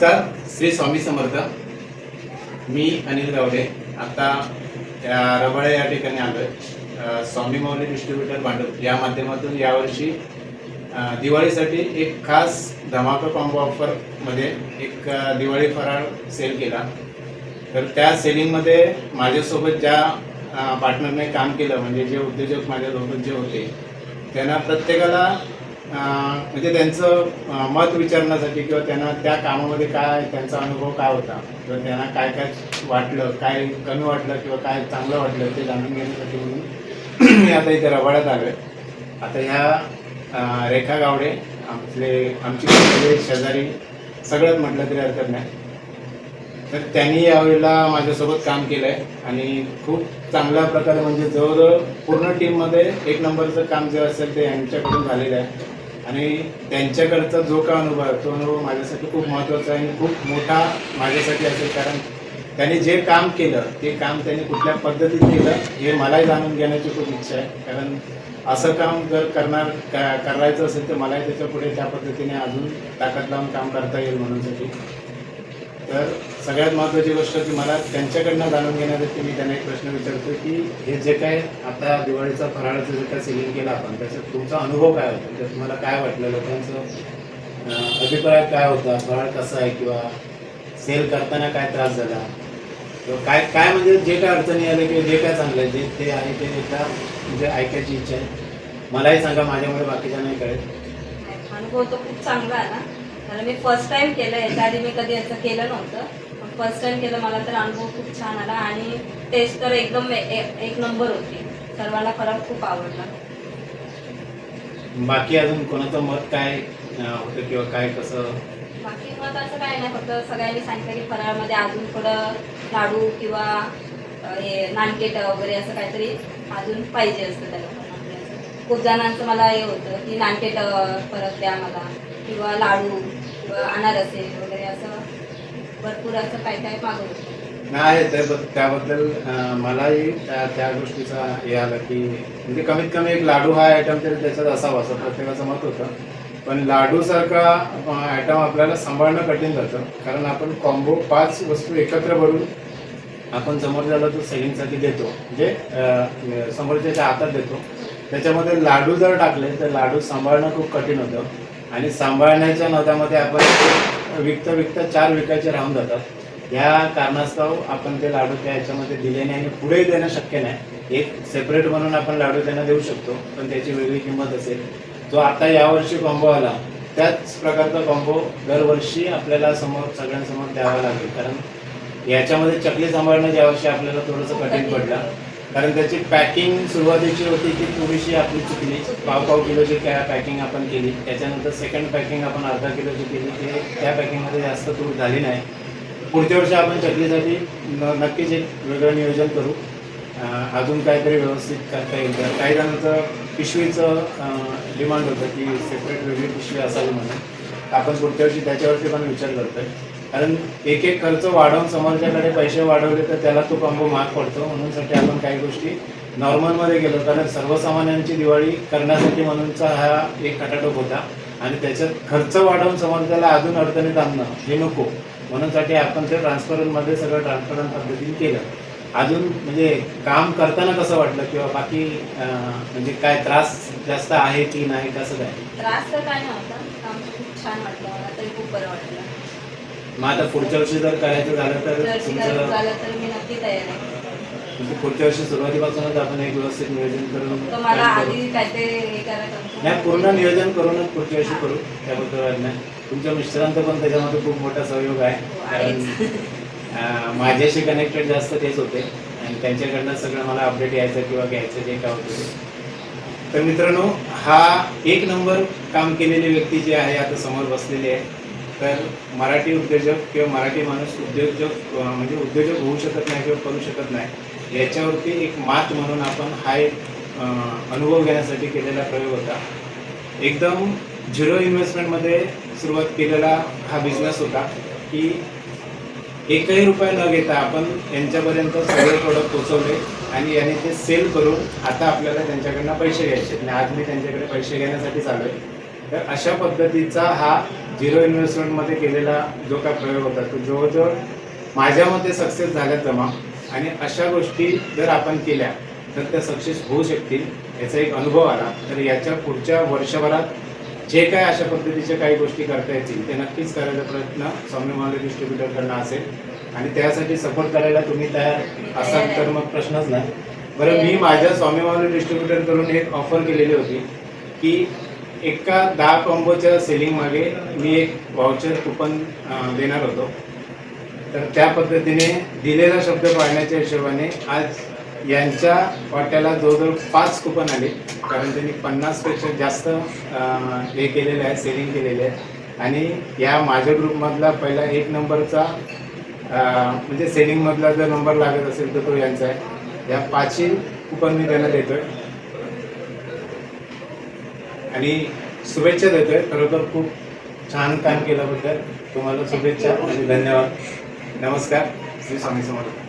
नमस्कार श्री स्वामी समर्थ. मी अनिल गावडे. आता रबाळे या ठिकाणी आलो आहे स्वामी मौली डिस्ट्रीब्युटर भांडवल. या माध्यमातून यावर्षी दिवाळीसाठी एक खास धमाका कॉम्बो ऑफरमध्ये एक दिवाळी फराळ सेल केला. तर त्या सेलिंगमध्ये माझ्यासोबत ज्या पार्टनरने काम केलं म्हणजे जे उद्योजक माझ्यासोबत जे होते त्यांना प्रत्येकाला म्हणजे त्यांचं मत विचारण्यासाठी किंवा त्यांना त्या कामामध्ये काय त्यांचा अनुभव काय होता? किंवा त्यांना काय काय वाटलं काय कमी वाटलं किंवा काय चांगलं वाटलं ते जाणून घेण्यासाठी म्हणून मी आता इथे रवाड्यात आलो आहे आता ह्या रेखा गावडे आपले आमची शेजारी सगळ्यात म्हटलं तरी हरकत नाही. तर त्यांनी यावेळेला माझ्यासोबत काम केलं आहे आणि खूप चांगल्या प्रकारे म्हणजे जवळजवळ पूर्ण टीममध्ये एक नंबरचं काम जे असेल ते यांच्याकडून झालेलं आहे. आणि त्यांच्याकडचा जो का अनुभव आहे तो अनुभव माझ्यासाठी खूप महत्त्वाचा आहे आणि खूप मोठा माझ्यासाठी असेल. कारण त्यांनी जे काम केलं ते काम त्यांनी कुठल्या पद्धतीत केलं हे मलाही जाणून घेण्याची खूप इच्छा आहे. कारण असं काम जर करणार का करायचं असेल तर मलाही त्याच्या पुढे त्या पद्धतीने अजून ताकद लावून काम करता येईल म्हणूनसाठी तर सगळ्यात महत्त्वाची गोष्ट की मला त्यांच्याकडनं जाणून घेण्यासाठी मी त्यांना एक प्रश्न विचारतो की हे जे काय आता दिवाळीचा फराळाचं जे काय सेलिंग केलं आपण त्याचा तुमचा अनुभव काय होता? म्हणजे तुम्हाला काय वाटलं? लोकांचं अभिप्राय काय होता? फराळ कसा आहे किंवा सेल करताना काय त्रास झाला? काय काय म्हणजे जे काय अडचणी आले किंवा जे काय चांगलं आहे जे ते आहे ते एकदा म्हणजे ऐकायची इच्छा आहे. मलाही सांगा माझ्यामुळे बाकीच्या नाही कळेल. अनुभव तो खूप चांगला आहे ना कारण मी फर्स्ट टाइम केलं याच्या आधी मी कधी असं केलं नव्हतं. पण फर्स्ट टाइम केलं. मला तर अनुभव खूप छान आला आणि टेस्ट तर एकदम एक नंबर होती. सर्वांना फरक खूप आवडला. बाकी अजून कोणाचं मत काय होतं किंवा काय कसं? बाकी मग असं काय नाही. फक्त सगळ्यांनी सांगितलं की फराळमध्ये अजून थोडं लाडू किंवा हे नानकेट वगैरे असं काहीतरी अजून पाहिजे असतं त्या लोकांना असं. खूप जणांचं मला हे होतं की नानकेट परत द्या मला किंवा लाडू किंवा अनारसे वगैरे असं भरपूर असं काय काय मागवलं नाही ते त्याबद्दल मलाही त्या त्या गोष्टीचा हे आलं की म्हणजे कमीत कमी एक लाडू हा आयटम तरी त्याच्यात असावा असं प्रत्येकाचं मत होतं. पण लाडूसारखा आयटम आपल्याला सांभाळणं कठीण जातं. कारण आपण कॉम्बो पाच वस्तू एकत्र भरून आपण समोरच्याला तो सेलिंगसाठी देतो. म्हणजे समोरच्याच्या हातात देतो. त्याच्यामध्ये लाडू जर टाकले तर लाडू सांभाळणं खूप कठीण होतं. आणि सांभाळण्याच्या नदामध्ये आपण विकता विकता चार विकायचे राहून जातात. या कारणास्तव आपण ते लाडू त्या ह्याच्यामध्ये दिले नाही आणि पुढे देणं शक्य नाही. एक सेपरेट म्हणून आपण लाडू त्यांना देऊ शकतो पण त्याची वेगळी किंमत असेल. जो आता यावर्षी कॉम्बो आला त्याच प्रकारचा कॉम्बो दरवर्षी आपल्याला समोर सगळ्यांसमोर द्यावा लागेल. कारण याच्यामध्ये चकली सांभाळणं यावर्षी आपल्याला थोडंसं कठीण पडलं कारण त्याची पॅकिंग सुरुवातीची होती ती थोडीशी आपली चुकली. पाव पाव किलोची त्या पॅकिंग आपण केली. त्याच्यानंतर सेकंड पॅकिंग आपण अर्धा किलोची केली ते त्या पॅकिंगमध्ये जास्त तूट झाली नाही. पुढच्या वर्षी आपण चकलीसाठी न- नक्कीच एक वेगळं नियोजन करू. अजून काहीतरी व्यवस्थित करता येईल. तर काही जणांचं पिशवीचं डिमांड होतं की सेपरेट वेगळी पिशवी असावी म्हणून. आपण पुढच्या वर्षी त्याच्यावरती पण विचार करतोय. कारण एक एक खर्च वाढवून समोरच्याकडे पैसे वाढवले तर त्याला तो कंबो महाग पडतो. म्हणूनसाठी आपण काही गोष्टी नॉर्मलमध्ये गेलो. कारण सर्वसामान्यांची दिवाळी करण्यासाठी म्हणूनचा हा एक खटाटोप होता. आणि त्याच्यात खर्च वाढवून समोरच्याला अजून अडचणीत आणणं हे नको. म्हणूनसाठी आपण ते ट्रान्सपरंटमध्ये सगळं ट्रान्सपरंट पद्धतीने केलं. अजून म्हणजे काम करताना कसं वाटलं? किंवा बाकी म्हणजे काय त्रास जास्त आहे की नाही? कसं काय? त्रास तर काय नव्हता. काम खूप छान वाटलं. मला तरी खूप बरं वाटलं. मग आता पुढच्या वर्षी जर करायचं झालं तर तुमचं झालं तर मी नक्की तयार आहे. म्हणजे पुढच्या वर्षी सुरुवातीपासूनच आपण एक व्यवस्थित नियोजन करून तर मला काम करू. आधी काय ते हे करायचं नाही पूर्ण नियोजन करूनच पुढच्या वर्षी करू. त्याबद्दल वाद नाही. तुमच्या मिस्टरांचा पण त्याच्यामध्ये खूप मोठा सहयोग आहे. कारण अं, माझ्याशी कनेक्टेड जास्त तेच होते. आणि त्यांच्याकडनं सगळं मला अपडेट यायचं किंवा घ्यायचं जे काय होतं ते. तर मित्रांनो हा एक नंबर काम केलेली व्यक्ती जी आहे आता समोर बसलेली आहे. तर मराठी उद्योजक किंवा मराठी माणूस उद्योजक म्हणजे उद्योजक होऊ शकत नाही किंवा करू शकत नाही याच्यावरती एक मात म्हणून आपण हा एक अनुभव घेण्यासाठी केलेला प्रयोग होता. एकदम झिरो इन्व्हेस्टमेंटमध्ये सुरुवात केलेला हा बिझनेस होता की एकही रुपया न घेता आपण यांच्यापर्यंत सगळे प्रोडक्ट पोचवले आणि याने ते सेल करून आता आपल्याला त्यांच्याकडनं पैसे घ्यायचे आणि आज मी त्यांच्याकडे पैसे घेण्यासाठी चालू आहे तर अशा पद्धतीचा हा झिरो इन्व्हेस्टमेंटमध्ये केलेला जो काय प्रयोग होता तो जवळजवळ माझ्या मते सक्सेस झाल्या जमा आणि अशा गोष्टी जर आपण केल्या तर त्या सक्सेस होऊ शकतील याचा एक अनुभव आला. तर याच्या पुढच्या वर्षभरात जे काय अशा पद्धतीच्या काही गोष्टी करता येतील ते नक्कीच करायचा प्रयत्न स्वामी महाराज डिस्ट्रीब्युटरकडनं असेल. आणि त्यासाठी सपोर्ट करायला तुम्ही तयार असाल तर मग प्रश्नच नाही. बरं मी माझ्या स्वामी महाराज डिस्ट्रीब्युटरकडून एक ऑफर केलेली होती की एका दहा कॉम्बोच्या सेलिंग मागे मी एक वाउचर कुपन देणार होतो. तर त्या पद्धतीने दिलेला शब्द पाळण्याच्या हिशोबाने आज यांच्या वाट्याला जवळजवळ पाच कुपन आले. कारण त्यांनी पन्नासपेक्षा जास्त हे केलेलं आहे सेलिंग केलेले आहे आणि या माझ्या ग्रुपमधला पहिला एक नंबरचा म्हणजे सेलिंगमधला जर नंबर लागत असेल तर तो यांचा आहे. या पाचही कुपन मी त्यांना आहे आणि शुभेच्छा देतोय. खरोखर खूप छान काम केल्याबद्दल. तुम्हाला शुभेच्छा आणि धन्यवाद. नमस्कार. श्री स्वामी समर्थ.